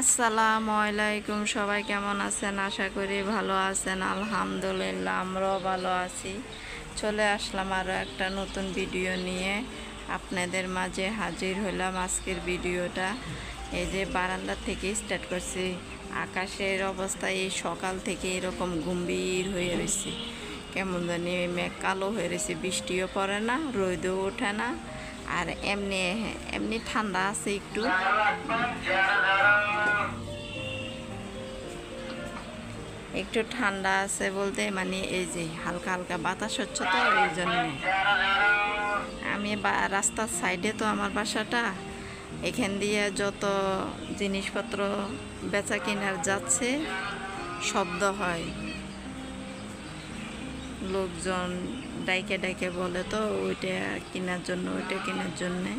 আসসালামু আলাইকুম, সবাই কেমন আছেন? আশা করি ভালো আছেন, আলহামদুলিল্লাহ, আমরাও ভালো আছি। চলে আসলাম আরও একটা নতুন ভিডিও নিয়ে। আপনাদের মাঝে হাজির হলাম আজকের ভিডিওটা এই যে বারান্দা থেকে স্টার্ট করছি। আকাশের অবস্থা এই সকাল থেকে এরকম গম্ভীর হয়ে রয়েছে। কেমন জানি মেঘ কালো হয়ে রয়েছে, বৃষ্টিও পড়ে না, রোদও ওঠে না। আর এমনি এমনি ঠান্ডা আছে একটু। একটু ঠান্ডা আছে বলতে মানে এই যে হালকা হালকা বাতাস হচ্ছে তো এই জন্য। আমি রাস্তার সাইডে তো আমার বাসাটা, এখান দিয়ে যত জিনিসপত্র বেচা কেনার যাচ্ছে, শব্দ হয়। লোকজন ডাইকে ডাইকে বলে তো ওইটা কেনার জন্য, ওইটা কেনার জন্যে।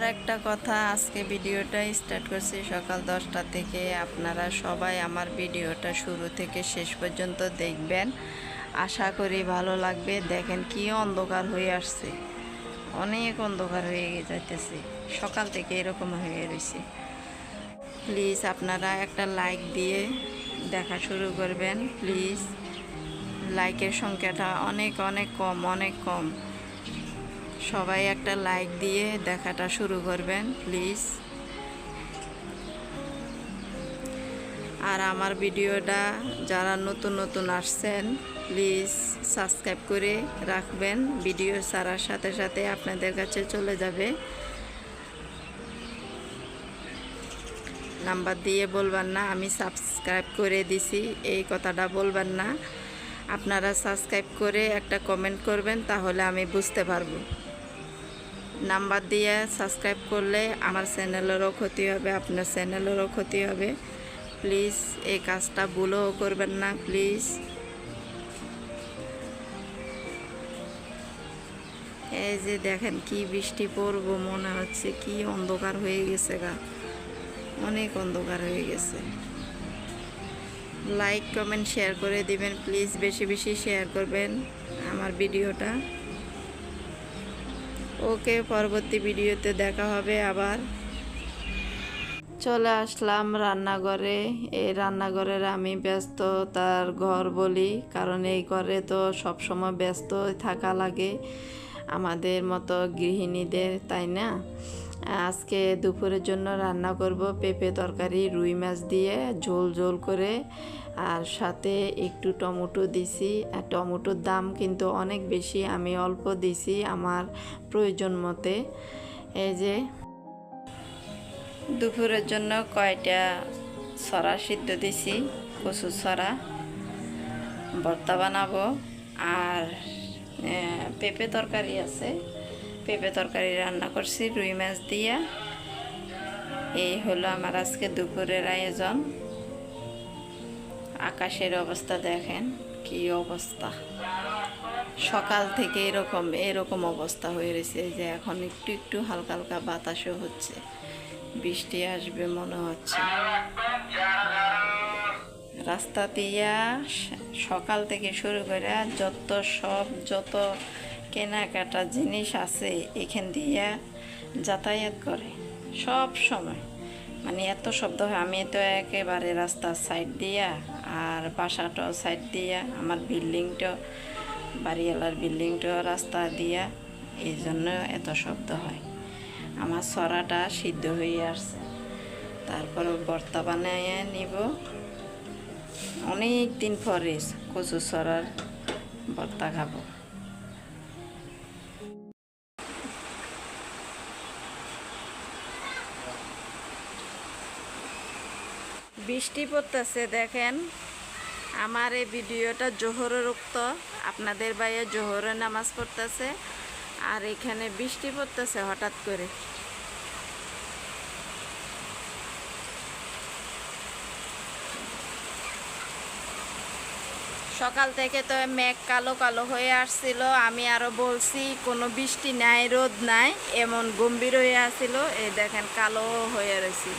আর একটা কথা, আজকে ভিডিওটা স্টার্ট করছি সকাল দশটা থেকে। আপনারা সবাই আমার ভিডিওটা শুরু থেকে শেষ পর্যন্ত দেখবেন। আশা করি ভালো লাগবে। দেখেন কি অন্ধকার হয়ে আসছে। অনেক অন্ধকার হয়ে যাইতেছে। সকাল থেকে এরকম হয়ে রয়েছে প্লিজ আপনারা একটা লাইক দিয়ে দেখা শুরু করবেন। প্লিজ লাইকের সংখ্যাটা অনেক অনেক কম অনেক কম। সবাই একটা লাইক দিয়ে দেখাটা শুরু করবেন প্লিজ আর আমার ভিডিওটা যারা নতুন নতুন আসছেন প্লিজ সাবস্ক্রাইব করে রাখবেন। ভিডিও ছাড়ার সাথে সাথে আপনাদের কাছে চলে যাবে। নাম্বার দিয়ে বলবেন না, আমি সাবস্ক্রাইব করে দিছি, এই কথাটা বলবেন না। আপনারা সাবস্ক্রাইব করে একটা কমেন্ট করবেন, তাহলে আমি বুঝতে পারব। নাম্বার দিয়ে সাবস্ক্রাইব করলে আমার চ্যানেলেরও ক্ষতি হবে, আপনার চ্যানেলেরও ক্ষতি হবে। প্লিজ, এই কাজটা ভুলও করবেন না, প্লিজ। এই যে দেখেন কি বৃষ্টি পড়ব, মনে হচ্ছে কি অন্ধকার হয়ে গেছে গা। অনেক অন্ধকার হয়ে গেছে। লাইক কমেন্ট শেয়ার করে দিবেন, প্লিজ। বেশি বেশি শেয়ার করবেন আমার ভিডিওটা। ওকে পরবর্তী ভিডিওতে দেখা হবে আবার। চলে আসলাম রান্নাঘরে। এই রান্নাঘরের আমি ব্যস্ত তার ঘর বলি, কারণ এই ঘরে তো সবসময় ব্যস্ত থাকা লাগে আমাদের মতো গৃহিণীদের, তাই না? আজকে দুপুরের জন্য রান্না করব পেঁপে তরকারি, রুই মাছ দিয়ে ঝোল ঝোল করে। আর সাথে একটু টমেটো দিছি। আর টমেটোর দাম কিন্তু অনেক বেশি, আমি অল্প দিছি আমার প্রয়োজন মতে। এই যে দুপুরের জন্য কয়টা সরা সিদ্ধ দিছি, কচু সরা, ভর্তা বানাবো। আর পেঁপে তরকারি আছে। পেঁপে তরকারি রান্না করছি, রুই মাছ দিয়া। এই হলো আমার আজকে দুপুরের আয়োজন। আকাশের অবস্থা দেখেন, কি অবস্থা। সকাল থেকে এরকম এরকম অবস্থা হয়ে রয়েছে যে এখন একটু একটু হালকা হালকা বাতাসও হচ্ছে। বৃষ্টি আসবে মনে হচ্ছে। রাস্তা দিয়া সকাল থেকে শুরু করে যত সব, যত কেনাকাটা জিনিস আছে, এখান দিয়া যাতায়াত করে, সব সময়। মানে এত শব্দ হয়, আমি তো একেবারে রাস্তার সাইড দিয়া আর বাসাটাও সাইড দিয়া, আমার বিল্ডিংটাও, বাড়িওয়ালার বিল্ডিংটাও রাস্তা দিয়া, এই জন্য এত শব্দ হয়। আমার সরাটা সিদ্ধ হয়ে আসছে। তারপরে ভর্তা বানিয়ে নিব। অনেক দিন পরে কচু সরার ভর্তা খাব। বৃষ্টি পড়তেছে, দেখেন। আমার এই ভিডিওটা জোহরের উক্ত। আপনাদের বাইরে জোহরে নামাজ পড়তেছে, আর এখানে বৃষ্টি পড়তেছে হঠাৎ করে। সকাল থেকে তো মেঘ কালো কালো হয়ে আসছিল, আমি আরও বলছি, কোনো বৃষ্টি নাই, রোদ নাই, এমন গম্ভীর হয়ে আসছিল, এই দেখেন কালো হয়ে রয়েছে।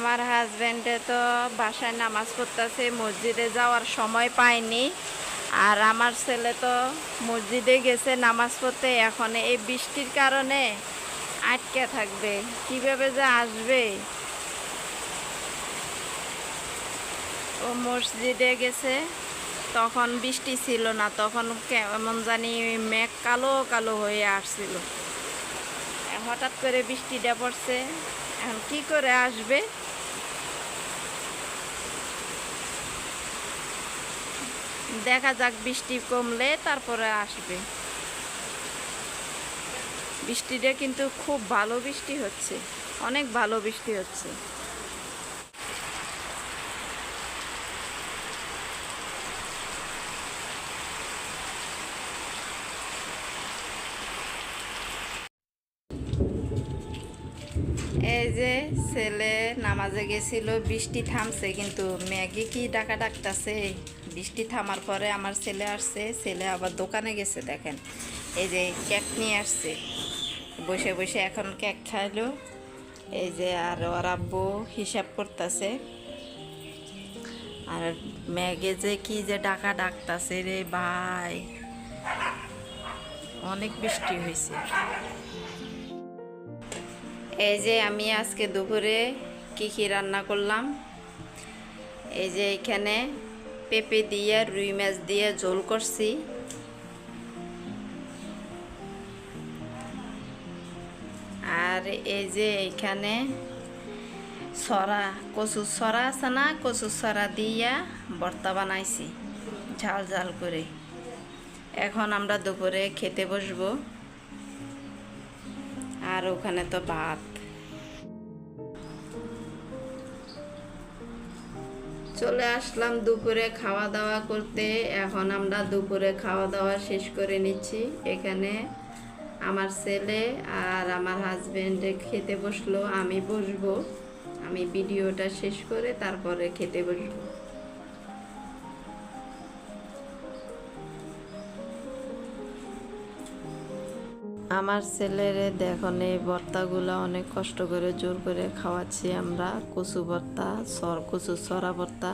আমার হাজব্যান্ডে তো বাসায় নামাজ পড়তেছে, মসজিদে যাওয়ার সময় পায়নি আর আমার ছেলে তো মসজিদে গেছে নামাজ পড়তে, এখন এই বৃষ্টির কারণে আটকে থাকবে। কীভাবে যে আসবে? ও মসজিদে গেছে, তখন বৃষ্টি ছিল না, তখন কেমন জানি মেঘ কালো কালো হয়ে আসছিল। হঠাৎ করে বৃষ্টিটা পড়ছে, এখন কী করে আসবে? দেখা যাক বৃষ্টি কমলে তারপরে আসবে। বৃষ্টিটা কিন্তু খুব ভালো বৃষ্টি হচ্ছে, অনেক ভালো বৃষ্টি হচ্ছে। এই যে ছেলে নামাজে গেছিল, বৃষ্টি থামছে, কিন্তু ম্যাগি কি ডাকা ডাকতেছে? বৃষ্টি থামার পরে আমার ছেলে আসছে, ছেলে আবার দোকানে গেছে, দেখেন। এই যে কেক নিয়ে আসছে। বসে বসে এখন কেক খাইলো। এই যে আর ওর আব্বু হিসাব করতেছে। আর ম্যাগে যে কি যে ডাকা ডাকতাছে রে ভাই। অনেক বৃষ্টি হয়েছে এই যে আমি আজকে দুপুরে কি কি রান্না করলাম? এই যে এখানে পেঁপে দিয়ে, রুই মাছ দিয়ে ঝোল করছি। আর এই যে এখানে সরা, কচুর সরা আছে না? কচুর সরা দিয়া ভর্তা বানাইছি, ঝাল ঝাল করে। এখন আমরা দুপুরে খেতে বসবো। আর ওখানে তো ভাত। চলে আসলাম দুপুরে খাওয়া দাওয়া করতে। এখন আমরা দুপুরে খাওয়া দাওয়া শেষ করে নিচ্ছি। এখানে আমার ছেলে আর আমার হাজব্যান্ড খেতে বসল, আমি বসবো। আমি ভিডিওটা শেষ করে তারপরে খেতে বসবো। আমার ছেলের দেখুন এই ভর্তাগুলো অনেক কষ্ট করে জোর করে খাওয়াচ্ছি আমরা। কচু ভর্তা, সর, কচু সরা ভর্তা।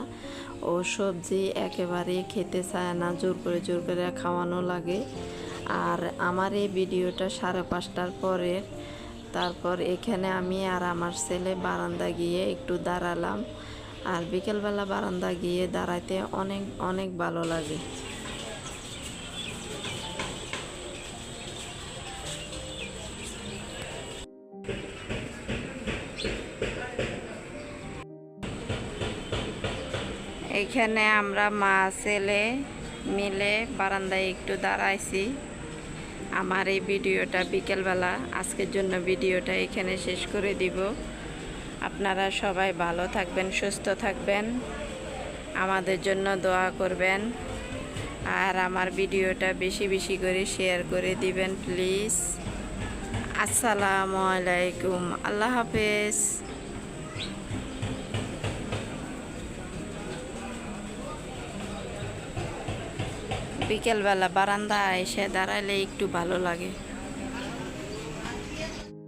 ও সবজি একেবারেই খেতে চায় না, জোর করে জোর করে খাওয়ানো লাগে। আর আমার এই ভিডিওটা সাড়ে পাঁচটার পরে, তারপর এখানে আমি আর আমার ছেলে বারান্দা গিয়ে একটু দাঁড়ালাম। আর বিকেলবেলা বারান্দা গিয়ে দাঁড়াইতে অনেক অনেক ভালো লাগে। এখানে আমরা মা, ছেলে মিলে বারান্দায় একটু দাঁড়াইছি। আমার এই ভিডিওটা বিকেলবেলা, আজকের জন্য ভিডিওটা এখানে শেষ করে দিব। আপনারা সবাই ভালো থাকবেন, সুস্থ থাকবেন। আমাদের জন্য দোয়া করবেন। আর আমার ভিডিওটা বেশি বেশি করে শেয়ার করে দিবেন, প্লিজ। আসসালামু আলাইকুম। আল্লাহ হাফেজ। বিকেলবেলা বারান্দা এসে দাঁড়াইলে একটু ভালো লাগে।